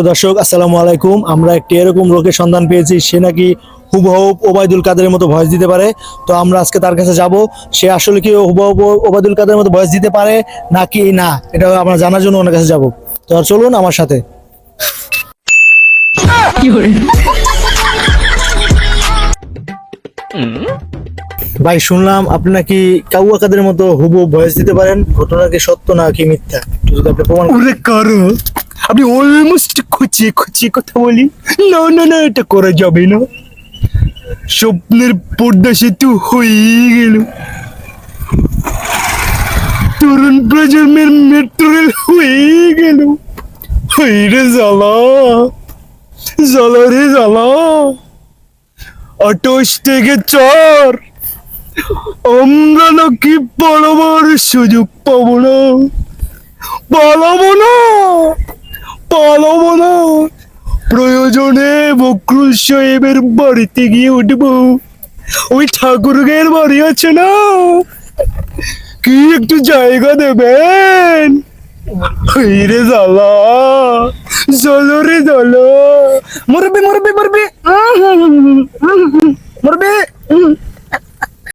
সুপ্রিয় দর্শক আসসালামু আলাইকুম। আমরা একটি এরকম লোকের সন্ধান পেয়েছি সে নাকি হুবহু ওবায়দুল কাদেরের মতো ভয়েস দিতে পারে। তো আমরা আজকে তার কাছে যাব। সে আসলে কি হুবহু ওবায়দুল কাদের মতো ভয়েস দিতে পারে নাকি না এটা আমরা জানার জন্য ওনার কাছে যাব। তো আর চলুন আমার সাথে। ভাই শুনলাম আপনি নাকি কাউয়া কাদের মতো হুবহু ভয়েস দিতে পারেন। ঘটনা কি সত্য না কি মিথ্যা যদি আপনি প্রমাণ করে কারও আপনি অলমোস্ট খুঁচিয়ে খুঁচিয়ে কথা বলি। না না না, এটা করা যাবে না। স্বপ্নের পর্দা সেতু হয়ে গেল। তরুণ প্রজন্মের মেট্রো রেল হয়ে গেল। রে জ্বালা। জ্বালা রে জ্বালা। আটশ থেকে চর। আমরা নাকি বড় সুযোগ পাবো না। পালাবো না। পালাবো না। প্রয়োজনে বকরুল সাহেবের বাড়িতে গিয়ে উঠবো। ওই ঠাকুরগের বাড়ি আছে না? কি একটু জায়গা দেবেন? রে জ্বালা। জ্বালা রে মরবে মরবে মরবে মরবে।